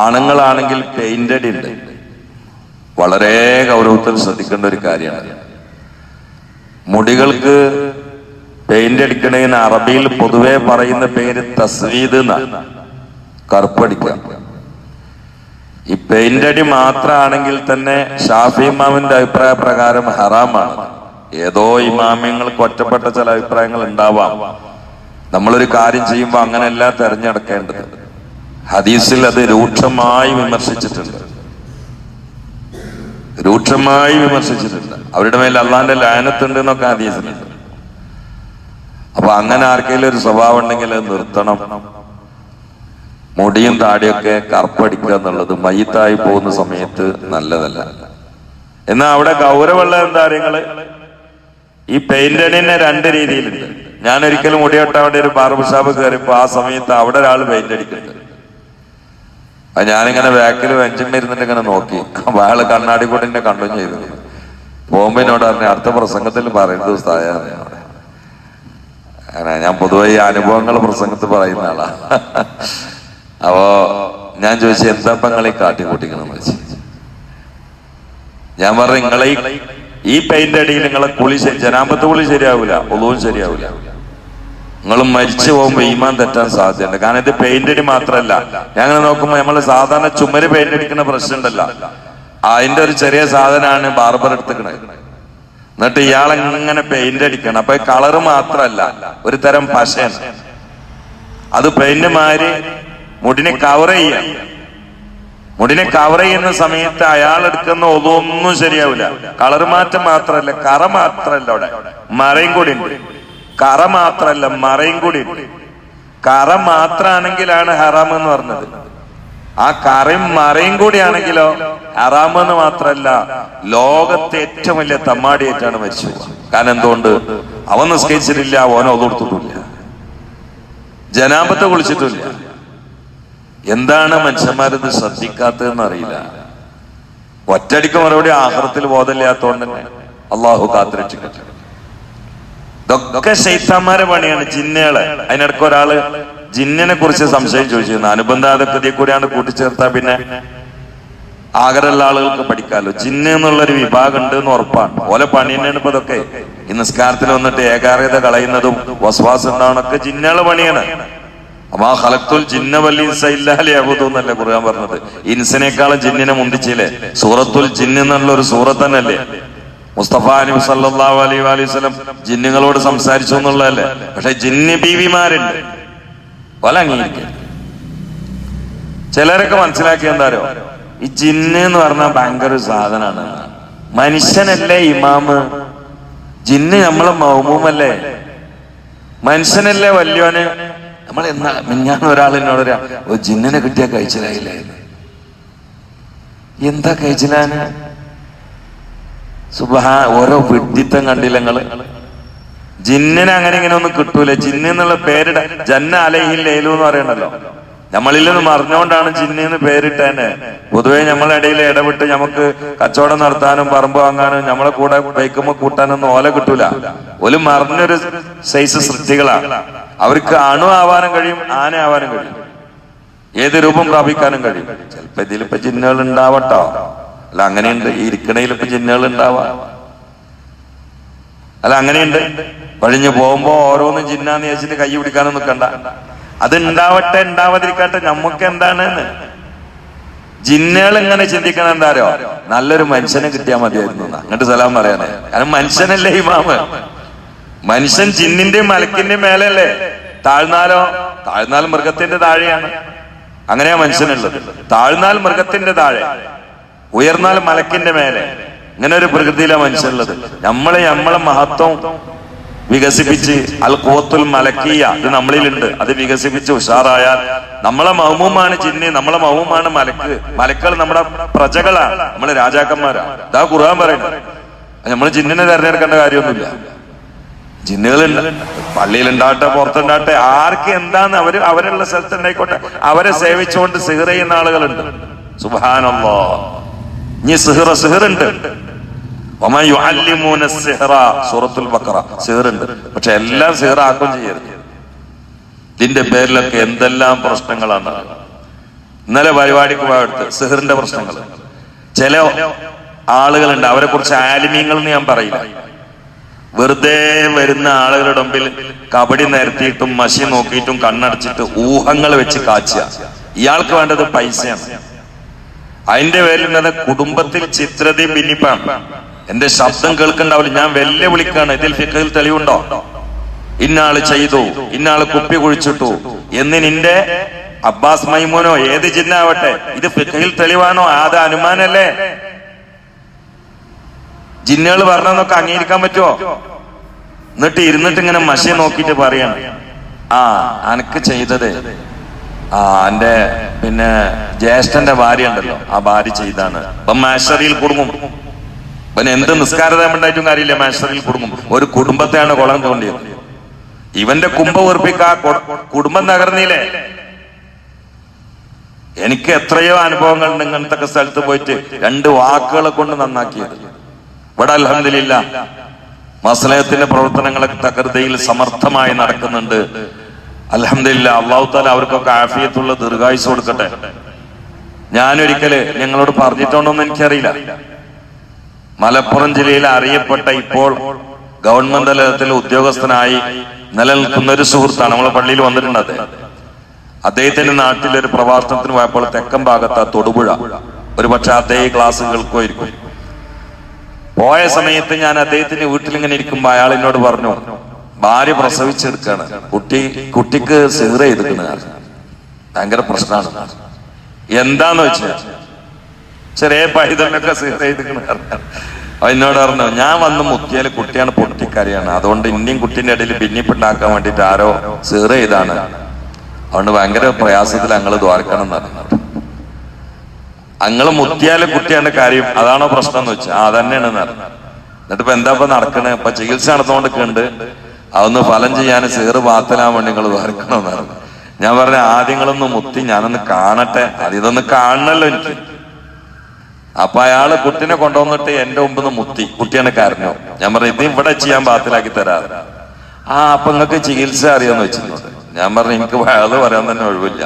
ആണുങ്ങളാണെങ്കിൽ painted ഉണ്ട്. വളരെ ഗൗരവത്തിൽ ശ്രദ്ധിക്കേണ്ട ഒരു കാര്യമാണ്. മുടികൾക്ക് പെയിന്റ് അടിക്കണതിന് അറബിയിൽ പൊതുവെ പറയുന്ന പേര് തസ്വീദ് എന്നാണ് കറുപ്പടിക്കുക ഈ പെയിന്റ് അടി മാത്രമാണെങ്കിൽ തന്നെ ഷാഫി ഇമാമിന്റെ അഭിപ്രായ പ്രകാരം ഹറാമാണ്. ഏതോ ഇമാമ്യങ്ങൾക്ക് ഒറ്റപ്പെട്ട ചില അഭിപ്രായങ്ങൾ ഉണ്ടാവാം. നമ്മളൊരു കാര്യം ചെയ്യുമ്പോൾ അങ്ങനെയല്ല തെരഞ്ഞെടുക്കേണ്ടത്. ഹദീസിൽ അത് രൂക്ഷമായി വിമർശിച്ചിട്ടുണ്ട്. രൂക്ഷമായി വിമർശിച്ചിട്ടുണ്ട്. അവരുടെ മേൽ അള്ളാന്റെ ലാനത്തുണ്ട് എന്നൊക്കെ ഹദീസിലുണ്ട്. അപ്പൊ അങ്ങനെ ആർക്കെങ്കിലും ഒരു സ്വഭാവം ഉണ്ടെങ്കിൽ നിർത്തണം. മുടിയും താടിയൊക്കെ കറുപ്പടിക്കുക എന്നുള്ളത് മയ്യത്തായി പോകുന്ന സമയത്ത് നല്ലതല്ല. എന്നാ അവിടെ ഗൗരവമുള്ള എന്താ കാര്യങ്ങൾ? ഈ പെയിന്റണിനെ രണ്ട് രീതിയിലുണ്ട്. ഞാൻ ഒരിക്കലും വേണ്ടി ഒരു ബാർബർ ഷാപ്പ് കയറിയപ്പോ ആ സമയത്ത് അവിടെ ഒരാൾ പെയിന്റ് അടിക്കുന്നുണ്ട്. അത് ഞാനിങ്ങനെ ബാക്കിൽ വെഞ്ചിമ്മ ഇരുന്നിട്ട് ഇങ്ങനെ നോക്കി. വാൾ കണ്ണാടി കൂടെ കണ്ടു ചെയ്തു. പോകുമ്പോ അറിഞ്ഞ അടുത്ത പ്രസംഗത്തിൽ പറയുന്നത് ദിവസമായ അവിടെ അങ്ങനെ ഞാൻ പൊതുവെ ഈ അനുഭവങ്ങൾ പ്രസംഗത്തിൽ പറയുന്ന ആളാ. അപ്പോ ഞാൻ ചോദിച്ചു എന്താ നിങ്ങൾ ഈ കാട്ടിക്കൂട്ടിക്കണം ചോദിച്ചു ഞാൻ പറഞ്ഞു നിങ്ങളെ ഈ- പെയിന്റ് അടിയിൽ നിങ്ങളെ കുളി ജനാമ്പത്ത് കുളി ശരിയാവൂല ഒളവും ശരിയാവൂല. നിങ്ങൾ മരിച്ചു പോകുമ്പോ ഈമാൻ തെറ്റാൻ സാധ്യതയുണ്ട്. കാരണം ഇത് പെയിന്റ് അടി മാത്രമല്ല. ഞങ്ങൾ നോക്കുമ്പോ നമ്മൾ സാധാരണ ചുമര് പെയിന്റ് അടിക്കുന്ന പ്രശ്നം ഉണ്ടല്ല അതിന്റെ ഒരു ചെറിയ സാധനമാണ് ബാർബർ എടുത്തുക്കണത് എന്നിട്ട് ഇയാൾ ഇങ്ങനെ പെയിന്റ് അടിക്കണം. അപ്പൊ കളറ് മാത്രമല്ല. ഒരു തരം പശയാണ്. അത് പെയിന്റ് മാറി മുടിനെ കവർ ചെയ്യാം. മുടിനെ കവർ ചെയ്യുന്ന സമയത്ത് അയാൾ എടുക്കുന്ന ഒതൊന്നും ശരിയാവില്ല. കളർ മാറ്റം മാത്രമല്ല കറ മാത്രമല്ല അവിടെ. മറയും കൂടി ഉണ്ട്. കറ മാത്രല്ല മറയും കൂടി. കറ മാത്രാണെങ്കിലാണ് ഹറാം എന്ന് പറഞ്ഞത്. ആ കറയും മറയും കൂടിയാണെങ്കിലോ ഹറാം എന്ന് മാത്രല്ല ലോകത്തെ ഏറ്റവും വലിയ തമ്മാടിയായിട്ടാണ് മരിച്ചു. കാരണം എന്തുകൊണ്ട്? അവൻ നിസ്കരിച്ചിട്ടില്ല അവൻ ഒതുകൊടുത്തിട്ടില്ല ജനാപത്തെ കുളിച്ചിട്ടില്ല. എന്താണ് മനുഷ്യന്മാരിത് ശ്രദ്ധിക്കാത്തതെന്ന് അറിയില്ല. ഒറ്റടിക്ക് മറുപടി ആഹ്റത്തിൽ ബോധമില്ലാത്തതുകൊണ്ട് തന്നെ അള്ളാഹു കാത്തിരക്ഷിക്കട്ടെ ഇതൊക്കെ ശൈത്താന്മാരെ പണിയാണ് ജിന്നുകളെ അതിനിടയ്ക്ക് ഒരാൾ ജിന്നിനെ കുറിച്ച് സംശയം ചോദിച്ചിരുന്നു. അനുബന്ധ അനുബന്ധാതക്കതിയെ കൂടിയാണ് കൂട്ടിച്ചേർത്താ പിന്നെ ആഗ്രഹമുള്ള ആളുകൾക്ക് പഠിക്കാമല്ലോ ജിന്ന് എന്നുള്ളൊരു വിഭാഗം ഉണ്ട് എന്ന് ഉറപ്പാണ്. ഓലെ പണി തന്നെയാണ് ഇപ്പൊ ഇതൊക്കെ. ഈ നിസ്കാരത്തിൽ വന്നിട്ട് ഏകാഗ്രത കളയുന്നതും വസ്വാസം ഉണ്ടാവണൊക്കെ ജിന്നുകളെ പണിയാണ്. അപ്പൊ ആ ഹലത്തുൽ ജിന്ന വല്ലി ഇൻസയില്ലാലി അബുദു എന്നല്ലേ ഖുർആൻ പറഞ്ഞത്. ഇൻസിനേക്കാളും ജിന്നിനെ മുന്തിച്ചില്ലേ? സൂറത്തുൽ ജിന്ന് എന്നുള്ള ഒരു സൂറത്ത് തന്നെയല്ലേ സല്ലാഹു അലൈഹി വസല്ലം ജിന്നുകളോട് സംസാരിച്ചു എന്നുള്ളതല്ലേ? പക്ഷെ ജിന്ന് ബീവിമാരുണ്ട്. പല അംഗീകരിക്കും ചിലരൊക്കെ മനസ്സിലാക്കി എന്താരോ ഈ ജിന്ന് എന്ന് പറഞ്ഞാൽ ഭയങ്കര സാധനമാണ്. മനുഷ്യനല്ലേ ഇമാമ്? ജിന്ന് നമ്മളെ മൗമൂമല്ലേ? മനുഷ്യനല്ലേ വല്യോന്? നമ്മൾ എന്നാ മിഞ്ഞാൻ പറയാ ഓ ജിന്നിനെ കിട്ടിയ കഴിച്ചിലായില്ലേ എന്താ കഴിച്ചിലാന്? സുബഹാ ഓരോ വിഡിത്തം കണ്ടില്ല നിങ്ങൾ? ജിന്നിന് അങ്ങനെ ഇങ്ങനെ ഒന്നും കിട്ടൂല. ജിന്ന് എന്നുള്ള പേരിട ജന്ന അലഹിൽ ലേലു എന്ന് പറയണല്ലോ. നമ്മളിൽ നിന്ന് മറിഞ്ഞുകൊണ്ടാണ് ജിന്നിന്ന് എന്ന് പൊതുവെ നമ്മളെ ഇടയിൽ ഇടപെട്ട് നമുക്ക് കച്ചവടം നടത്താനും പറമ്പ് വാങ്ങാനും നമ്മളെ കൂടെ ബൈക്കുമ്പോ കൂട്ടാനൊന്നും ഓല കിട്ടൂല. ഒരു മറിഞ്ഞൊരു സൈസ് സൃഷ്ടികളാണ് അവർക്ക് അണു ആവാനും കഴിയും ആന ആവാനും കഴിയും. ഏത് രൂപം പ്രാപിക്കാനും കഴിയും. ചിലപ്പോ ഇതിലിപ്പോ ജിന്നുകൾ ഉണ്ടാവട്ടോ. അല്ല അങ്ങനെയുണ്ട്. ഈ ഇരിക്കണയിൽ ഇപ്പൊ ജിന്നുകൾ ഉണ്ടാവാം അല്ല അങ്ങനെയുണ്ട്. വഴിഞ്ഞു പോകുമ്പോ ഓരോന്നും ജിന്നാന്ന് ചോദിച്ചിട്ട് കൈ പിടിക്കാനും നിൽക്കണ്ട അത് ഉണ്ടാവട്ടെ ഉണ്ടാവാതിരിക്കട്ടെ നമുക്ക് എന്താണ് ജിന്നുകൾ ഇങ്ങനെ ചിന്തിക്കണം എന്താരോ നല്ലൊരു മനുഷ്യനെ കിട്ടിയാൽ മതിയായിരുന്നു. അങ്ങോട്ട് സലാം പറയാനേ. കാരണം മനുഷ്യനല്ലേ ഇമാമ്. മനുഷ്യൻ ജിന്നിന്റെയും മലക്കിന്റെയും മേലല്ലേ. താഴ്ന്നാലോ? താഴ്ന്നാൽ മൃഗത്തിന്റെ താഴെയാണ്. അങ്ങനെയാ മനുഷ്യനുള്ളത്. താഴ്ന്നാൽ മൃഗത്തിന്റെ താഴെ. ഉയർന്നാൽ മലക്കിന്റെ മേലെ. ഇങ്ങനെ ഒരു പ്രകൃതിയിലെ മനുഷ്യനുള്ളത്. നമ്മളെ നമ്മളെ മഹത്വം വികസിപ്പിച്ച് അൽ കൂത്തുൽ മലക്കിയ ഇത് നമ്മളിലുണ്ട്. അത് വികസിപ്പിച്ച് ഉഷാറായാൽ നമ്മളെ മൗമുമാണ് ചിന്നി നമ്മളെ മൗമുമാണ് മലക്ക്. മലക്കൾ നമ്മുടെ പ്രജകളാണ് നമ്മളെ രാജാക്കന്മാരാണ്. ഇതാ ഖുർആൻ പറയുന്നത്. നമ്മൾ ജിന്നിനെ തെരഞ്ഞെടുക്കേണ്ട കാര്യമൊന്നുമില്ല. ജിന്നുകൾ പള്ളിയിലുണ്ടാവട്ടെ പുറത്തുണ്ടാവട്ടെ ആർക്ക് എന്താന്ന് അവർ അവരുള്ള സ്ഥലത്ത് ഉണ്ടായിക്കോട്ടെ. അവരെ സേവിച്ചുകൊണ്ട് സിഹർ ചെയ്യുന്ന ആളുകളുണ്ട്. സുബാനല്ലോ ഇനി സിഹറ സിഹറുണ്ട്. സൂറത്തുൽ പക്ഷെ എല്ലാം സിഹറാക്കും ചെയ്യരുത്. ഇതിന്റെ പേരിലൊക്കെ എന്തെല്ലാം പ്രശ്നങ്ങളാണ്. ഇന്നലെ പരിപാടിക്ക് പോയടുത്ത് സിഹറിന്റെ പ്രശ്നങ്ങൾ. ചില ആളുകളുണ്ട് അവരെ കുറിച്ച് ആലിമീങ്ങൾ എന്ന് ഞാൻ പറയില്ല. വെറുതെ വരുന്ന ആളുകളുടെ മുമ്പിൽ കബഡി നിരത്തിയിട്ടും മഷി നോക്കിയിട്ടും കണ്ണടച്ചിട്ട് ഊഹങ്ങൾ വെച്ച് കാച്ചുക. ഇയാൾക്ക് വേണ്ടത് പൈസയാണ്. അതിന്റെ പേരിൽ തന്നെ കുടുംബത്തിൽ ചിത്രതയും ഭിന്നിപ്പാണ് എന്റെ ശബ്ദം കേൾക്കണ്ടാവില്ല. ഞാൻ വെല്ലുവിളിക്കാണ്. ഇതിൽ ഫിക്കതിൽ തെളിവുണ്ടോ? ഇന്നാൾ ചെയ്തു. ഇന്നാൾ കുപ്പി കുഴിച്ചിട്ടു. എന്ന് നിന്റെ അബ്ബാസ് മൈമോനോ ഏത് ജിന്നാവട്ടെ? ഇത് ഫിക്കയിൽ തെളിവാണോ? അത് അനുമാനല്ലേ? ജിന്നുകൾ പറഞ്ഞതൊക്കെ അംഗീകരിക്കാൻ പറ്റുമോ എന്നിട്ട് ഇരുന്നിട്ട് ഇങ്ങനെ മഷി നോക്കിയിട്ട് പറയാണ്. ആ അനക്ക് ചെയ്തത്. ആ എന്റെ പിന്നെ ജ്യേഷ്ഠന്റെ ഭാര്യ ഉണ്ടല്ലോ. ആ ഭാര്യ ചെയ്താണ്. അപ്പൊ മാഷറിയിൽ കുടുങ്ങും. പിന്നെ എന്ത് നിസ്കാരത ഉണ്ടായിട്ടും കാര്യമില്ല മാഷറിയിൽ കുടുങ്ങും. ഒരു കുടുംബത്തെയാണ് കുളം തോണ്ടിയത്. ഇവന്റെ കുംഭ ഉറപ്പിക്ക കുടുംബം തകർന്നില്ലേ? എനിക്ക് എത്രയോ അനുഭവങ്ങളുണ്ട് ഇങ്ങനത്തെ സ്ഥലത്ത് പോയിട്ട് രണ്ട് വാക്കുകളെ കൊണ്ട് നന്നാക്കിയത്. ഇവിടെ അലഹമില്ല മസലയത്തിന്റെ പ്രവർത്തനങ്ങളൊക്കെ തകൃതയിൽ സമർത്ഥമായി നടക്കുന്നുണ്ട്. അലഹമില്ല അള്ളാഹു താല അവർക്കൊക്കെ ആഫിയത്തുള്ള ദീർഘായുസ് കൊടുക്കട്ടെ. ഞാനൊരിക്കൽ ഞങ്ങളോട് പറഞ്ഞിട്ടുണ്ടോന്ന് എനിക്കറിയില്ല. മലപ്പുറം ജില്ലയിൽ അറിയപ്പെട്ട ഇപ്പോൾ ഗവൺമെന്റ് തലത്തിൽ ഉദ്യോഗസ്ഥനായി നിലനിൽക്കുന്ന ഒരു സുഹൃത്താണ് നമ്മളെ പള്ളിയിൽ വന്നിട്ടുണ്ട് അദ്ദേഹം അദ്ദേഹത്തിന്റെ നാട്ടിൽ ഒരു പ്രവർത്തനത്തിന് പോയപ്പോൾ തെക്കൻ ഭാഗത്ത് ആ തൊടുപുഴ. ഒരു പക്ഷെ അദ്ദേഹം ക്ലാസ് കേൾക്കുമായിരിക്കും പോയ സമയത്ത് ഞാൻ അദ്ദേഹത്തിന്റെ വീട്ടിൽ ഇങ്ങനെ ഇരിക്കുമ്പോ അയാൾ എന്നോട് പറഞ്ഞു ഭാര്യ പ്രസവിച്ചെടുക്കാണ്. കുട്ടി കുട്ടിക്ക് സിഹറ ചെയ്തിക്കണ ഭയങ്കര പ്രശ്നമാണ്. എന്താന്ന് വെച്ചാൽ ചെറിയ പൈതലിനൊക്കെ സിഹറ ചെയ്തിക്കണ അവ എന്നോട് പറഞ്ഞു ഞാൻ വന്ന് മുത്തിയാൽ കുട്ടിയാണ് പൊട്ടിക്കറിയാണ് അതുകൊണ്ട് ഇനിയും കുട്ടീന്റെ ഇടയിൽ ഭിന്നിപ്പുണ്ടാക്കാൻ വേണ്ടിട്ട് ആരോ സിഹറ ചെയ്താണ്. അതുകൊണ്ട് ഭയങ്കര പ്രയാസത്തിൽ ഞങ്ങൾ ദ്വാരക്കണം എന്ന് പറഞ്ഞു. അങ്ങൾ മുത്തിയാലെ കുട്ടിയാണ് കാര്യം അതാണോ പ്രശ്നം എന്ന് വെച്ചാൽ ആ തന്നെയാണ് നടന്നത് എന്നിട്ട് ഇപ്പൊ എന്താ ഇപ്പൊ നടക്കണേ? ഇപ്പൊ ചികിത്സ നടന്നുകൊണ്ടിരിക്കുന്നുണ്ട്. അതൊന്ന് ഫലം ചെയ്യാൻ സീറ് പാത്തലാൻ വേണ്ടി നിങ്ങൾ വേർക്കണമെന്നാണ് ഞാൻ പറഞ്ഞ ആദ്യങ്ങളൊന്ന് മുത്തി ഞാനൊന്ന് കാണട്ടെ. അത് ഇതൊന്ന് കാണണല്ലോ എനിക്ക്. അപ്പൊ അയാൾ കുട്ടിനെ കൊണ്ടുവന്നിട്ട് എന്റെ നിന്ന് മുത്തി. കുട്ടിയാണ് കാരണോ ഞാൻ പറഞ്ഞു ഇത് ഇവിടെ ചെയ്യാൻ പാത്തിലാക്കി തരാറ് ആ അപ്പൊ നിങ്ങൾക്ക് ചികിത്സ അറിയാന്ന് വെച്ചിട്ടുണ്ട്. ഞാൻ പറഞ്ഞു എനിക്ക് വയത് പറയാൻ തന്നെ ഒഴിവില്ല.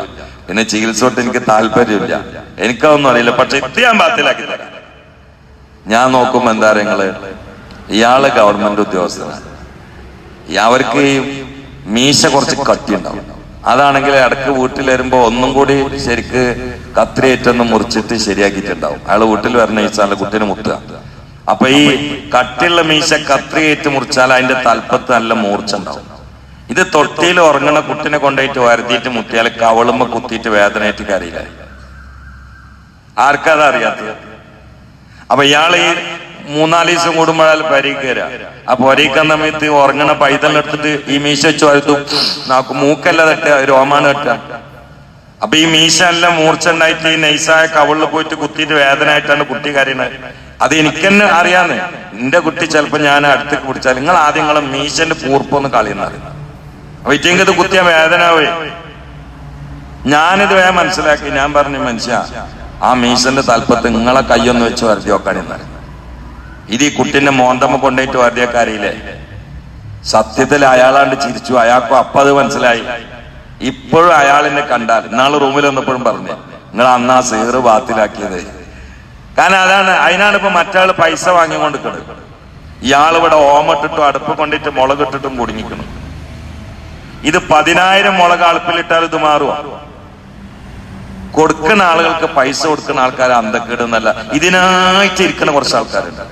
പിന്നെ ചികിത്സ തൊട്ട് എനിക്ക് താല്പര്യമില്ല. എനിക്കതൊന്നും അറിയില്ല. പക്ഷെ ഞാൻ തരാം. ഞാൻ നോക്കുമ്പോ എന്താ നിങ്ങൾ? ഇയാൾ ഗവൺമെന്റ് ഉദ്യോഗസ്ഥനാണ്. അവർക്ക് മീശ കുറച്ച് കട്ടിയുണ്ടാവും. അതാണെങ്കിൽ ഇടയ്ക്ക് വീട്ടിൽ വരുമ്പോ ഒന്നും കൂടി ശരിക്ക് കത്രിയേറ്റൊന്ന് മുറിച്ചിട്ട് ശരിയാക്കിയിട്ടുണ്ടാവും. അയാൾ വീട്ടിൽ വരണ ഈസാന്റെ കുട്ടീനെ മുത്തുക അപ്പൊ ഈ കട്ടിയുള്ള മീശ കത്രിയേറ്റ് മുറിച്ചാൽ അതിന്റെ തൽപ്പത്ത് നല്ല മൂർച്ച ഉണ്ടാവും ഇത് തൊട്ടിയിൽ ഉറങ്ങണ കുട്ടിനെ കൊണ്ടുപോയിട്ട് വരുത്തിയിട്ട് മുത്തിയാൽ കവളുമ്പോ കുത്തിയിട്ട് വേദനയായിട്ട് കരയില്ല ആർക്കത് അറിയാത്തത്? അപ്പൊ ഇയാൾ ഈ മൂന്നാൽ ദിവസം കൂടുമ്പോഴാൽ പരിക്കര ആ പൊരീക്കുന്ന സമയത്ത് ഉറങ്ങണ പൈതലെടുത്തിട്ട് ഈ മീശ വെച്ച് നാക്ക് മൂക്കല്ല തട്ടുക രോമാണ് തട്ടുക. അപ്പൊ ഈ മീശ എല്ലാം മൂർച്ച ഉണ്ടായിട്ട് ഈ നൈസായ കവളിൽ പോയിട്ട് കുത്തിയിട്ട് വേദന ആയിട്ടാണ് കുട്ടി കരയണത്. അത് എനിക്ക് തന്നെ അറിയാന്ന്. എന്റെ കുട്ടി ചിലപ്പോ ഞാൻ അടുത്തേക്ക് പിടിച്ചാൽ നിങ്ങൾ ആദ്യം നിങ്ങളെ മീശന്റെ പൂർപ്പൊന്ന് കളിയുന്നത് അപ്പൊ കുത്തിയ വേദന പോയി ഞാനിത് വേ മനസ്സിലാക്കി. ഞാൻ പറഞ്ഞു മനുഷ്യ ആ മീശന്റെ തലപ്പത്ത് നിങ്ങളെ കൈയൊന്ന് വെച്ച് വരുത്തി നോക്കാണെന്ന് ഇത് ഈ കുട്ടിന്റെ മോന്തമ്മ കൊണ്ടുപോയിട്ട് വരുതിയക്കാരിയില്ലേ സത്യത്തിൽ അയാളാണ്ട് ചിരിച്ചു. അയാൾക്കും അപ്പൊ അത് മനസ്സിലായി. ഇപ്പോഴും അയാളിനെ കണ്ടാൽ ഇന്നാൾ റൂമിൽ വന്നപ്പോഴും പറഞ്ഞു നിങ്ങൾ അന്നാ സീറ് ബാത്തിലാക്കിയത്. കാരണം അതാണ് അതിനാണ് ഇപ്പൊ മറ്റാൾ പൈസ വാങ്ങിക്കൊണ്ട് കിടക്കുന്നത് ഇയാൾ ഇവിടെ ഓമട്ടിട്ടും അടുപ്പ് കൊണ്ടിട്ട് മുളകിട്ടിട്ടും കുടുങ്ങിക്കണം ഇത് പതിനായിരം മുളക് അടുപ്പിലിട്ടാൽ ഇത് മാറുമോ കൊടുക്കുന്ന ആളുകൾക്ക് പൈസ കൊടുക്കുന്ന ആൾക്കാർ അന്തക്കേട് എന്നല്ല. ഇതിനായിട്ട് ഇരിക്കുന്ന കുറച്ച് ആൾക്കാരുണ്ട്.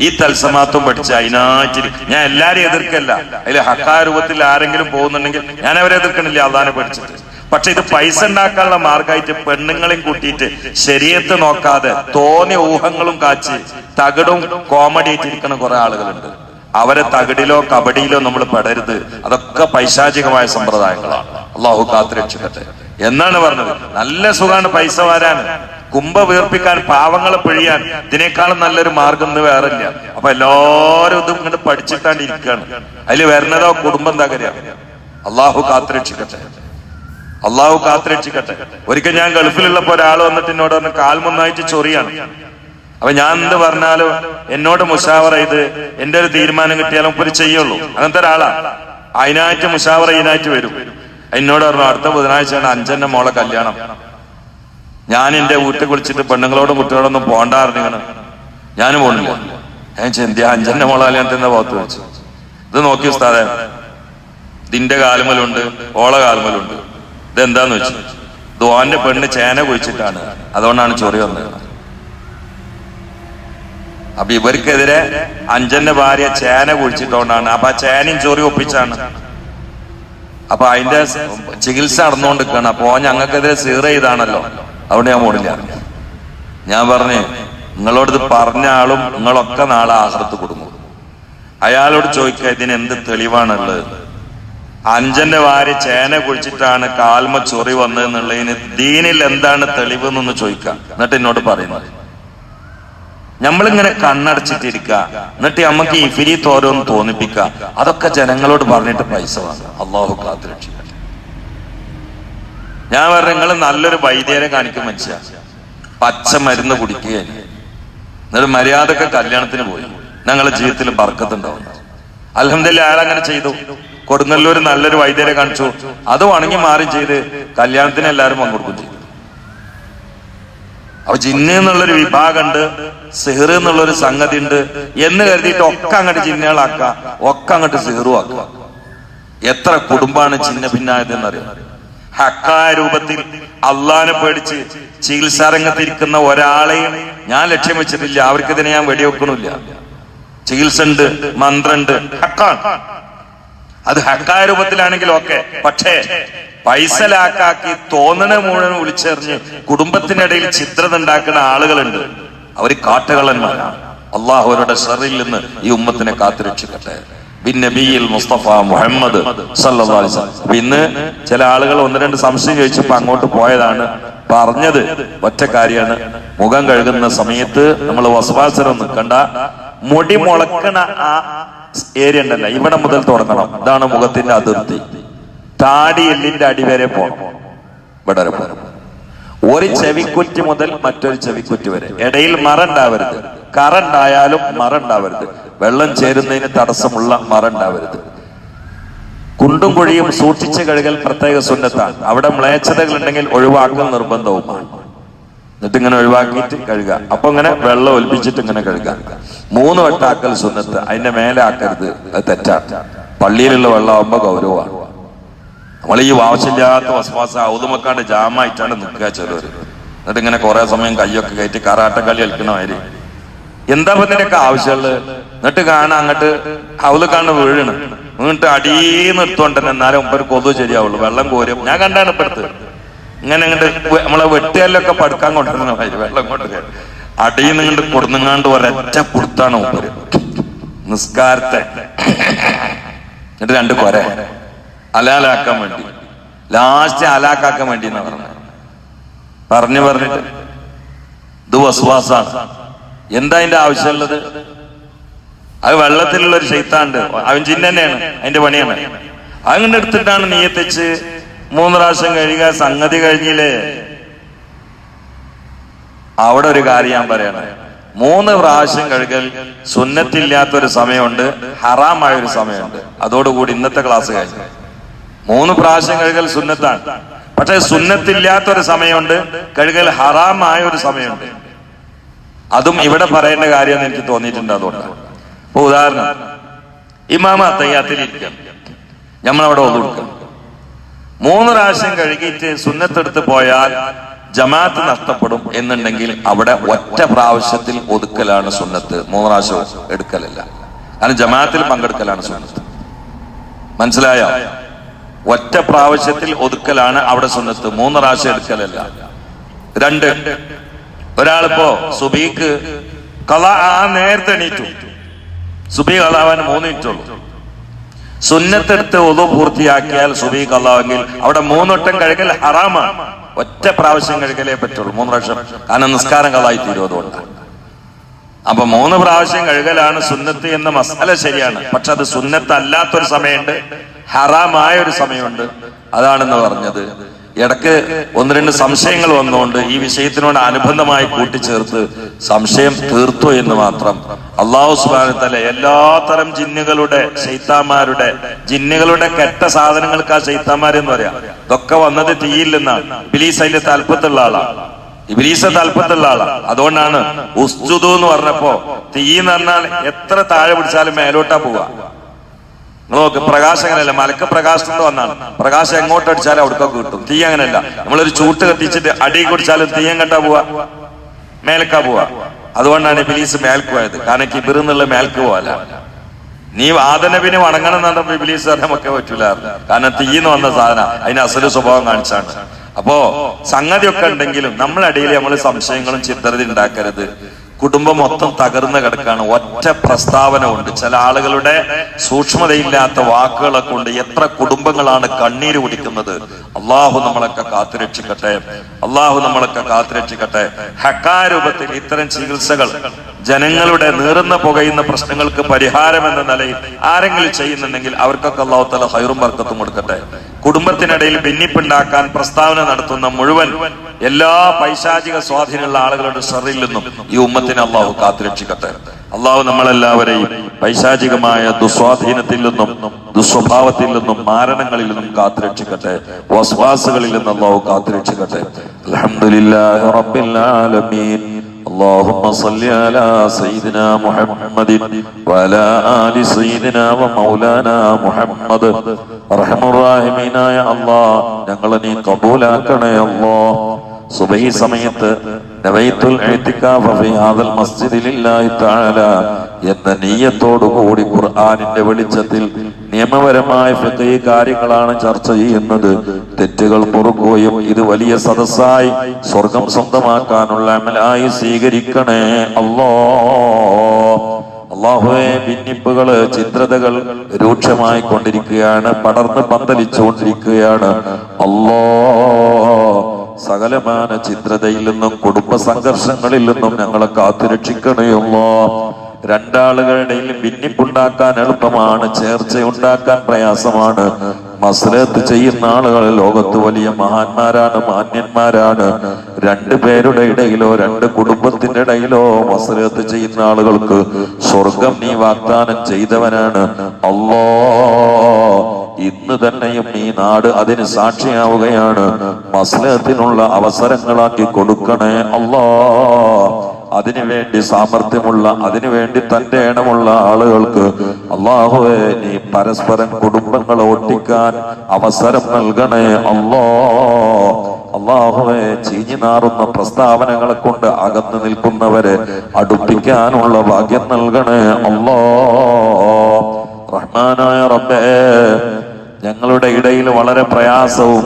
ഈ തത്സമാത്വം പഠിച്ച ഇരി- ഞാൻ എല്ലാരെയും എതിർക്കല്ല. അതിൽ ഹക്കാരൂപത്തിൽ ആരെങ്കിലും പോകുന്നുണ്ടെങ്കിൽ ഞാൻ അവരെ എതിർക്കണില്ല അതാണ് പഠിച്ചിട്ട്. പക്ഷെ ഇത് പൈസ ഉണ്ടാക്കാനുള്ള മാർഗമായിട്ട് പെണ്ണുങ്ങളെയും കൂട്ടിയിട്ട് ശരീരത്തെ നോക്കാതെ തോന്നിയ ഊഹങ്ങളും കാച്ചി തകിടും കോമഡി ആയിട്ടിരിക്കുന്ന കുറെ ആളുകളുണ്ട്. അവരെ തകിടിലോ കബഡിയിലോ നമ്മൾ പെടരുത്. അതൊക്കെ പൈശാചികമായ സമ്പ്രദായങ്ങളാണ്. അള്ളാഹു കാത്തുരക്ഷിക്കട്ടെ. എന്നാണ് പറഞ്ഞത്. നല്ല സുഖമാണ് പൈസ വരാൻ. കുംഭ വീർപ്പിക്കാൻ പാവങ്ങളെ പിഴിയാൻ ഇതിനേക്കാളും നല്ലൊരു മാർഗം ഇന്ന് വേറെ ഇല്ല അപ്പൊ എല്ലാരും ഇതും ഇങ്ങോട്ട് പഠിച്ചിട്ടാണ് ഇരിക്കുകയാണ് അതിൽ വരുന്നതോ കുടുംബം തകര അള്ളാഹു കാത്തിരക്ഷിക്കട്ടെ. അള്ളാഹു കാത്തിരക്ഷിക്കട്ടെ. ഒരിക്കൽ ഞാൻ ഗൾഫിലുള്ളപ്പോ ഒരാൾ വന്നിട്ട് എന്നോട് വന്ന് കാൽമൊന്നായിട്ട് ചൊറിയാണ്. അപ്പൊ ഞാൻ എന്ത് പറഞ്ഞാലും എന്നോട് മുഷാവറ ചെയ്ത് എന്റെ ഒരു തീരുമാനം കിട്ടിയാലും ഒരു ചെയ്യുള്ളൂ. അങ്ങനത്തെ ഒരാളാ. അതിനായിട്ട് മുഷാവറ ഇതിനായിട്ട് വരും. എന്നോട് പറഞ്ഞു അടുത്ത ബുധനാഴ്ചയാണ് അഞ്ചന്റെ മോളെ കല്യാണം. ഞാൻ എന്റെ വീട്ടിൽ കുളിച്ചിട്ട് പെണ്ണുങ്ങളോടും കുട്ടികളോടൊന്നും പോണ്ടായിരുന്നു ഞാനും പോണില്ല. ഞാൻ ചെന്തിയ അഞ്ചന്റെ മോളാലിയത്തിന്റെ ഭാഗത്ത് വെച്ചു. ഇത് നോക്കി ഉസ്താദേ ഇതിന്റെ കാലുമലുണ്ട് ഓള കാലുമലുണ്ട് ഇതെന്താന്ന് വെച്ചു? ഓന്റെ പെണ്ണ് ചേന കുഴിച്ചിട്ടാണ്. അതുകൊണ്ടാണ് ചൊറി വന്നത്. അപ്പൊ ഇവർക്കെതിരെ അഞ്ചന്റെ ഭാര്യ ചേന കുഴിച്ചിട്ടോണ്ടാണ്. അപ്പൊ ആ ചേനയും ചൊറി ഒപ്പിച്ചാണ്. അപ്പൊ അതിന്റെ ചികിത്സ നടന്നുകൊണ്ടിരിക്കുകയാണ്. അപ്പൊ ഞങ്ങൾക്കെതിരെ സീറ ചെയ്താണല്ലോ. അവിടെ ഞാൻ മോടില്ല ഞാൻ പറഞ്ഞു നിങ്ങളോട് പറഞ്ഞ ആളും നിങ്ങളൊക്കെ നാളെ ആഹൃത്ത് കൊടുക്കും അയാളോട് ചോദിക്കുക ഇതിന് എന്ത് തെളിവാണുള്ളത്? അഞ്ചന്റെ വാരി ചേന കുഴിച്ചിട്ടാണ് കാൽമ ചൊറി വന്നതെന്നുള്ളതിന് ദീനിൽ എന്താണ് തെളിവ് എന്നൊന്ന് ചോദിക്കാം എന്നിട്ട് എന്നോട് പറയുന്നത്. നമ്മളിങ്ങനെ കണ്ണടച്ചിട്ടിരിക്കുക. എന്നിട്ട് നമുക്ക് ഇഫിരി തോരോന്ന് തോന്നിപ്പിക്കുക. അതൊക്കെ ജനങ്ങളോട് പറഞ്ഞിട്ട് പൈസ വാങ്ങാം അള്ളാഹു കാത്തുരക്ഷിക്കട്ടെ ഞാൻ പറഞ്ഞു നിങ്ങൾ നല്ലൊരു വൈദ്യരെ കാണിക്കും മനുഷ്യ. പച്ച മരുന്ന് കുടിക്കുകയാണ്. എന്നിട്ട് മര്യാദയ്ക്ക് കല്യാണത്തിന് പോയി. ഞങ്ങളുടെ ജീവിതത്തിൽ ബർക്കത്തുണ്ടാവും അലഹമില്ല അയാൾ അങ്ങനെ ചെയ്തു. കൊടുങ്ങല്ലൂർ നല്ലൊരു വൈദ്യരെ കാണിച്ചു. അത് വണങ്ങി മാറി ചെയ്ത് കല്യാണത്തിന് എല്ലാവരും പങ്കെടുക്കും ചെയ്തു. അപ്പൊ ജിന്ന് എന്നുള്ളൊരു വിഭാഗമുണ്ട് സിഹർ എന്നുള്ളൊരു സംഗതി ഉണ്ട് എന്ന് കരുതിയിട്ട് ഒക്കെ അങ്ങോട്ട് ജിന്നുകളാക്കുക ഒക്കെ അങ്ങോട്ട് സിഹറും ആക്കുക. എത്ര കുടുംബാണ് ചിന്ന ഭിന്നായതെന്നറിയാം ഹക്കായ രൂപത്തിൽ അള്ളാനെ പേടിച്ച് ചികിത്സാ രംഗത്തിരിക്കുന്ന ഒരാളെയും ഞാൻ ലക്ഷ്യം വെച്ചിട്ടില്ല. അവർക്കിതിനെ ഞാൻ വെടിവെക്കണില്ല ചികിത്സ ഉണ്ട് മന്ത്രണ്ട് ഹക്കാണ്. അത് ഹക്കായ രൂപത്തിലാണെങ്കിൽ ഓക്കെ. പക്ഷേ പൈസ ലാക്കാക്കി തോന്നണ മുഴുവൻ വിളിച്ചെറിഞ്ഞ് കുടുംബത്തിനിടയിൽ ചിത്രത ഉണ്ടാക്കുന്ന ആളുകളുണ്ട്. അവർ കാട്ടുകളന്മാരാണ് അള്ളാഹു അവരുടെ ഷറിൽ നിന്ന് ഈ ഉമ്മത്തിനെ കാത്തുരക്ഷിക്കട്ടെ. മുസ്തഫ മുഹമ്മദ് ഇന്ന് ചില ആളുകൾ ഒന്ന് രണ്ട് സംശയം ചോദിച്ചപ്പോ അങ്ങോട്ട് പോയതാണ്. പറഞ്ഞത് ഒറ്റ കാര്യമാണ്. മുഖം കഴുകുന്ന സമയത്ത് നമ്മൾ വസവാസരം നിൽക്കണ്ട. മുടി മുളക്കണ ആ ഏരിയ ഉണ്ടല്ല ഇവിടെ മുതൽ തുടങ്ങണം. ഇതാണ് മുഖത്തിന്റെ അതിർത്തി. താടി എല്ലിന്റെ അടിവരെ പോകണം ഇവിടെ വരെ ഒരു ചെവിക്കുറ്റി മുതൽ മറ്റൊരു ചെവിക്കുറ്റി വരെ. ഇടയിൽ മറ ഉണ്ടാവരുത്. കറ ഉണ്ടായാലും മറ ഉണ്ടാവരുത്. വെള്ളം ചേരുന്നതിന് തടസ്സമുള്ള മറ ഉണ്ടാവരുത് കുണ്ടും കുഴിയും സൂക്ഷിച്ച് കഴുകൽ പ്രത്യേക സുന്നത്താണ്. അവിടെ മ്ലേച്ഛതകൾ ഉണ്ടെങ്കിൽ ഒഴിവാക്കൽ നിർബന്ധവുമാണ്. എന്നിട്ട് ഇങ്ങനെ ഒഴിവാക്കിയിട്ട് കഴുകുക. അപ്പൊ ഇങ്ങനെ വെള്ളം ഒലിപ്പിച്ചിട്ട് ഇങ്ങനെ കഴുകുക. മൂന്ന് വട്ടാക്കൽ സുന്നത്ത്. അതിന്റെ മേലെ ആക്കരുത്. അത് തെറ്റാണ് പള്ളിയിലുള്ള വെള്ളമാകുമ്പോ ഗൗരവമാണ്. നമ്മൾ ഈ ആവശ്യമില്ലാത്ത വസ്വാസ ഔതുമക്കാണ്ട് ജാമായിട്ടാണ് നിൽക്കുക ചിലവര് എന്നിട്ട് ഇങ്ങനെ കുറെ സമയം കയ്യൊക്കെ കയറ്റി കറാട്ടക്കളി കളിക്കണമാതിരി എന്താ പറഞ്ഞതിനൊക്കെ ആവശ്യമുള്ളത്? എന്നിട്ട് കാണാൻ അങ്ങോട്ട് അവൾ കാണുന്ന വീഴണ് എന്നിട്ട് അടീന്ന് എടുത്തോണ്ടെന്നെ എന്നാലും ഒമ്പത് കൊതു ശരിയാവുള്ളൂ. വെള്ളം കോരും. ഞാൻ കണ്ടാണ് ഇപ്പടുത്ത് ഇങ്ങനെ ഇങ്ങോട്ട് നമ്മളെ വെട്ടിയാലൊക്കെ പടുക്കാൻ കൊണ്ടുവരുന്ന വെള്ളം കൊണ്ട് അടിയിൽ നിന്ന് കൊടുന്നങ്ങാണ്ട് ഒരൊറ്റ പുറത്താണ് മുമ്പര് നിസ്കാരത്തെ. എന്നിട്ട് രണ്ട് കൊര. അലാലാക്കാൻ വേണ്ടി. ലാസ്റ്റ് അലാക്കാക്കാൻ വേണ്ടി എന്നാ പറഞ്ഞത്. പറഞ്ഞു പറഞ്ഞിട്ട്. ഇത് വസുവാസാണ്. എന്താ അതിന്റെ ആവശ്യമുള്ളത്? അത് വെള്ളത്തിലുള്ള ഒരു ശൈത്താണ്ട് അവൻ ചിന്ന തന്നെയാണ്. അതിന്റെ പണിയാണ്. അങ്ങനെ എടുത്തിട്ടാണ് നീയത്തിച്ച് മൂന്ന് പ്രാവശ്യം കഴിയുക സംഗതി കഴിഞ്ഞില്ലേ? അവിടെ ഒരു കാര്യം ഞാൻ പറയണേ. മൂന്ന് പ്രാവശ്യം കഴുകൽ സുന്നത്തില്ലാത്ത ഒരു സമയമുണ്ട്. ഹറാമായ ഒരു സമയമുണ്ട്. അതോടുകൂടി ഇന്നത്തെ ക്ലാസ് കഴിഞ്ഞു. മൂന്ന് പ്രാവശ്യം കഴുകൽ സുന്നത്താണ്. പക്ഷെ സുന്നത്തില്ലാത്ത ഒരു സമയമുണ്ട്. കഴുകൽ ഹറാമായ ഒരു സമയമുണ്ട്. അതും ഇവിടെ പറയേണ്ട കാര്യമെന്ന് എനിക്ക് തോന്നിയിട്ടുണ്ട് അതുകൊണ്ടാണ് ഇപ്പൊ ഉദാഹരണം ഇമാമ തയ്യാത്തിലിരിക്കാം നമ്മളവിടെ ഒതുക്കാം മൂന്ന് പ്രാവശ്യം കഴുകിയിട്ട് സുന്നത്തെടുത്ത് പോയാൽ ജമാഅത്ത് നഷ്ടപ്പെടും എന്നുണ്ടെങ്കിൽ അവിടെ ഒറ്റ പ്രാവശ്യത്തിൽ ഒതുക്കലാണ് സുന്നത്ത്. മൂന്ന് പ്രാവശ്യം എടുക്കലല്ല. കാരണം ജമാഅത്തിൽ പങ്കെടുക്കലാണ് സുന്നത്ത്. മനസ്സിലായോ? ഒറ്റ പ്രാവശ്യത്തിൽ ഒതുക്കലാണ് അവിടെ സുന്നത്ത്. മൂന്ന് പ്രാവശ്യം എടുക്കലല്ല. രണ്ട് ഒരാളിപ്പോ സുബീക്ക് കല ആ നേരത്തെ എണീറ്റു. സുബി കലാവാൻ മൂന്ന് മിനിറ്റുള്ളൂ സുന്നത്തെടുത്ത് ഒതു പൂർത്തിയാക്കിയാൽ സുബി കലാവെങ്കിൽ അവിടെ മൂന്നൊട്ടം കഴുകൽ ഹറാമാണ്. ഒറ്റ പ്രാവശ്യം കഴുകലേ പറ്റുള്ളൂ. മൂന്ന് പ്രാവശ്യം. കാരണം നിസ്കാരം കലായി തീരും അതുകൊണ്ട്. അപ്പൊ മൂന്ന് പ്രാവശ്യം കഴുകലാണ് സുന്നത്ത് എന്ന മസാല ശരിയാണ്. പക്ഷെ അത് സുന്നത്ത് അല്ലാത്തൊരു സമയമുണ്ട്. ഹറാമായ ഒരു സമയമുണ്ട്. അതാണെന്ന് പറഞ്ഞത്. ഇടയ്ക്ക് ഒന്ന് രണ്ട് സംശയങ്ങൾ വന്നുകൊണ്ട് ഈ വിഷയത്തിനോട് അനുബന്ധമായി കൂട്ടിച്ചേർത്ത് സംശയം തീർത്തു എന്ന് മാത്രം അള്ളാഹു സുബാനത്തല എല്ലാത്തരം ജിന്നുകളുടെ ശൈത്താമാരുടെ ജിന്നുകളുടെ കെട്ട സാധനങ്ങൾക്ക് ആ ശൈത്താമാരെന്ന് പറയാം. ഇതൊക്കെ വന്നത് തീയിൽ നിന്നാണ് ബിലീസ് അതിന്റെ താല്പത്തുള്ള ആളാണ് ഇബിലീസ താല്പത്തുള്ള ആളാണ് അതുകൊണ്ടാണ് ഉസ്തുതു എന്ന് പറഞ്ഞപ്പോ തീ എന്ന് പറഞ്ഞാൽ എത്ര താഴെ പിടിച്ചാലും മേലോട്ടാ പോവുക നോക്ക് പ്രകാശം അങ്ങനെയല്ല. മലക്ക് പ്രകാശത്തിന്റെ വന്നാണ്. പ്രകാശം എങ്ങോട്ട് അടിച്ചാലും അവിടേക്കൊക്കെ കിട്ടും. തീ അങ്ങനെയല്ല. നമ്മളൊരു ചൂട്ട് കത്തിച്ചിട്ട് അടി കുടിച്ചാലും തീ എങ്ങട്ടാ പോവാ. മേലക്കാ പോവാ. അതുകൊണ്ടാണ് ഇബിലീസ് മേൽക്ക് പോയത്. കാരണം കിബിർ എന്നുള്ള മേൽക്ക് പോവല്ല. നീ ആദനബിനെ വണങ്ങണം എന്ന് പറഞ്ഞപ്പോ ഇബിലീസ് പറ്റൂലായിരുന്നു കാരണം തീന്ന് വന്ന സാധനം അതിന് അസൽ സ്വഭാവം കാണിച്ചാണ്. അപ്പോ സംഗതിയൊക്കെ ഉണ്ടെങ്കിലും നമ്മളടിയിൽ നമ്മൾ സംശയങ്ങളും ചിത്രത ഉണ്ടാക്കരുത്. കുടുംബം മൊത്തം തകർന്ന് കിടക്കാണ്. ഒറ്റ പ്രസ്താവന ഉണ്ട് ചില ആളുകളുടെ സൂക്ഷ്മതയില്ലാത്ത വാക്കുകളെ കൊണ്ട് എത്ര കുടുംബങ്ങളാണ് കണ്ണീര് കുടിക്കുന്നത്. അള്ളാഹു നമ്മളൊക്കെ കാത്തുരക്ഷിക്കട്ടെ അള്ളാഹു നമ്മളൊക്കെ കാത്തുരക്ഷിക്കട്ടെ ഹക്കാരൂപത്തിൽ ഇത്തരം ചികിത്സകൾ ജനങ്ങളുടെ നീറുന്ന പുകയുന്ന പ്രശ്നങ്ങൾക്ക് പരിഹാരം എന്ന നിലയിൽ ആരെങ്കിലും ചെയ്യുന്നുണ്ടെങ്കിൽ അവർക്കൊക്കെ അള്ളാഹു തല ഹൈറും വർക്കത്തും കൊടുക്കട്ടെ. കുടുംബത്തിനിടയിൽ ഭിന്നിപ്പുണ്ടാക്കാൻ പ്രസ്താവന നടത്തുന്ന മുഴുവൻ എല്ലാ പൈശാചിക സ്വാധീനമുള്ള ആളുകളുടെ ഷറിൽ നിന്നും ഈ ഉമ്മത്തിനെ അള്ളാഹു കാത്തുരക്ഷിക്കട്ടെ. അള്ളാഹു നമ്മളെല്ലാവരെയും പൈശാചികമായ ദുസ്വാധീനത്തിൽ നിന്നും ദുസ്വഭാവത്തിൽ നിന്നും മാരണങ്ങളിൽ നിന്നും കാത്തുരക്ഷിക്കട്ടെ. വസ്വാസുകളിൽ നിന്ന് അള്ളാഹു കാത്തുരക്ഷിക്കട്ടെ. ആലമീൻ. اللهم صل على سيدنا محمد وعلى آل سيدنا ومولانا محمد അർഹമ റഹീമീനായ അല്ലാഹ് ഞങ്ങളെ നീ കബൂലാക്കണേ അല്ലാഹ് സുബഹി സമയത്ത് നവൈത്തുൽ ഇഅ്തികാഫ ഫി ഹാദൽ മസ്ജിദി ലില്ലാഹി തആല എന്ന നീയത്തോടു കൂടി ഖുർആനിന്റെ വെളിച്ചത്തിൽ നിയമപരമായ ഫിഖഹി കാര്യങ്ങളാണ് ചർച്ച ചെയ്യുന്നത്. തെറ്റുകൾ പൊറുക്കുകയും ഇത് വലിയ സദസ്സായി സ്വർഗം സ്വന്തമാക്കാനുള്ള അമലായി സ്വീകരിക്കണേ അല്ലോ അള്ളാഹുവെ ഭിന്നിപ്പുകൾ ചിത്രതകൾ രൂക്ഷമായി കൊണ്ടിരിക്കുകയാണ് പടർന്ന് പന്തലിച്ചുകൊണ്ടിരിക്കുകയാണ്. അല്ലോ സകലമാന ചിത്രതയിൽ നിന്നും കുടുംബ സംഘർഷങ്ങളിൽ നിന്നും ഞങ്ങളെ കാത്തുരക്ഷിക്കണേ കാത്തുരക്ഷിക്കണയല്ലോ രണ്ടാളുകളുടെയിൽ ഭിന്നിപ്പുണ്ടാക്കാൻ എളുപ്പമാണ് ചേർച്ച ഉണ്ടാക്കാൻ പ്രയാസമാണ്. മസ്ലത്ത് ചെയ്യുന്ന ആളുകൾ ലോകത്ത് വലിയ മഹാന്മാരാണ് മാന്യന്മാരാണ്. രണ്ടു പേരുടെ ഇടയിലോ രണ്ട് കുടുംബത്തിന്റെ ഇടയിലോ മസ്ലത്ത് ചെയ്യുന്ന ആളുകൾക്ക് സ്വർഗം നീ വാഗ്ദാനം ചെയ്തവനാണ്. അല്ലോ ഇന്ന് തന്നെയും ഈ നാട് അതിന് സാക്ഷിയാവുകയാണ്. മസ്ലഹത്തിനുള്ള അവസരങ്ങളാക്കി കൊടുക്കണേ അല്ലാ. അതിനുവേണ്ടി സാമർഥ്യമുള്ള അതിനുവേണ്ടി തന്റെ ഇണമുള്ള ആളുകൾക്ക് അള്ളാഹുവെ നീ പരസ്പരം കുടുംബങ്ങൾ ഒട്ടിക്കാൻ അവസരം നൽകണേ. അല്ലോ അള്ളാഹുവെ ചീഞ്ഞു നാറുന്ന പ്രസ്താവനകളെ കൊണ്ട് അകന്നു നിൽക്കുന്നവരെ അടുപ്പിക്കാനുള്ള ഭാഗ്യം നൽകണേ. അല്ലോ റഹ്മാനായ റബ്ബേ ഞങ്ങളുടെ ഇടയിൽ വളരെ പ്രയാസവും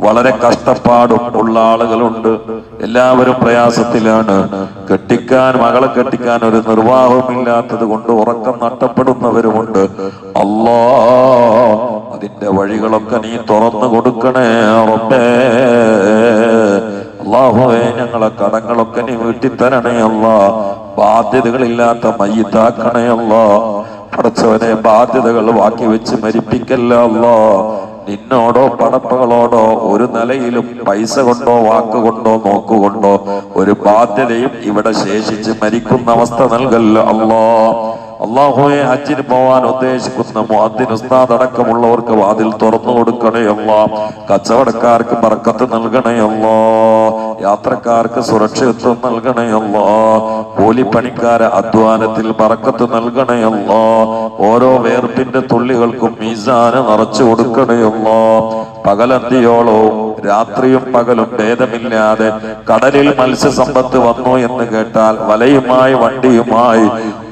വളരെ കഷ്ടപ്പാടും ഉള്ള ആളുകളുണ്ട്. എല്ലാവരും പ്രയാസത്തിലാണ്. കെട്ടിക്കാൻ മകളെ കെട്ടിക്കാൻ ഒരു നിർവാഹമില്ലാത്തത് കൊണ്ട് ഉറക്കം നഷ്ടപ്പെടുന്നവരുമുണ്ട്. അല്ലാ അതിന്റെ വഴികളൊക്കെ നീ തുറന്നു കൊടുക്കണേ റബ്ബേ. അള്ളാഹുവേ ഞങ്ങളെ കടങ്ങളൊക്കെ നീ വീട്ടി തരണേ അല്ല. ബാധ്യതകളില്ലാത്ത മയ്യത്താക്കണേ അല്ല. പടച്ചവനെ ബാധ്യതകൾ വാക്കി വെച്ച് മരിപ്പിക്കല്ല അല്ലോ. നിന്നോടോ പടപ്പകളോടോ ഒരു നിലയിലും പൈസ കൊണ്ടോ വാക്കുകൊണ്ടോ നോക്കുകൊണ്ടോ ഒരു ബാധ്യതയും ഇവിടെ ശേഷിച്ച് മരിക്കുന്ന അവസ്ഥ നൽകല്ല. അല്ലോ അള്ളാഹുയെ ഹജ്ജിന് പോവാൻ ഉദ്ദേശിക്കുന്ന മുഅദ്ദിൻ ഉസ്താദ് അടക്കമുള്ളവർക്ക് വാതിൽ തുറന്നു കൊടുക്കണേ കച്ചവടക്കാർക്ക് ബർക്കത്ത് നൽകണേ അല്ലാ. യാത്രക്കാർക്ക് സുരക്ഷിതത്വം നൽകണേ കൂലിപ്പണിക്കാര അധ്വാനത്തിൽ പറക്കത്ത് നൽകണേ അല്ലാ ഓരോ വേർപ്പിന്റെ തുള്ളികൾക്കും മീസാന നിറച്ചു കൊടുക്കണേ അല്ലാ പകലന്തിയോളവും രാത്രിയും പകലും ഭേദമില്ലാതെ കടലിൽ മത്സ്യസമ്പത്ത് വന്നു എന്ന് കേട്ടാൽ വലയുമായി വണ്ടിയുമായി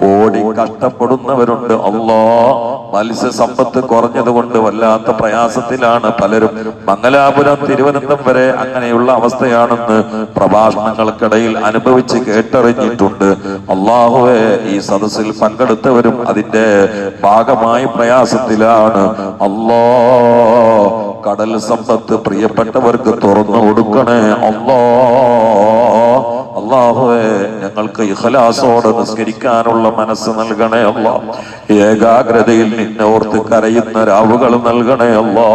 ഓടി കഷ്ടപ്പെടുന്നവരുണ്ട് അല്ലോ മത്സ്യസമ്പത്ത് കുറഞ്ഞത് കൊണ്ട് വല്ലാത്ത പ്രയാസത്തിലാണ് പലരും. മംഗലാപുരം തിരുവനന്തപുരം വരെ അങ്ങനെയുള്ള അവസ്ഥയാണെന്ന് പ്രഭാഷണങ്ങൾക്കിടയിൽ അനുഭവിച്ച് കേട്ടറിഞ്ഞിട്ടുണ്ട്. അള്ളാഹുവെ ഈ സദസ്സിൽ പങ്കെടുത്തവരും അതിന്റെ ഭാഗമായി പ്രയാസത്തിലാണ്. അല്ലോ കടൽ സമ്പത്ത് പ്രിയപ്പെട്ടവർക്ക് തുറന്നു കൊടുക്കണേ. അല്ലോ അള്ളാഹുവെ ഞങ്ങൾക്ക് ഇഹലാസോടെ നിസ്കരിക്കാനുള്ള മനസ്സ് നൽകണേ അല്ല ഏകാഗ്രതയിൽ നിന്നോർത്ത് കരയുന്ന രാവുകൾ നൽകണേ അല്ലോ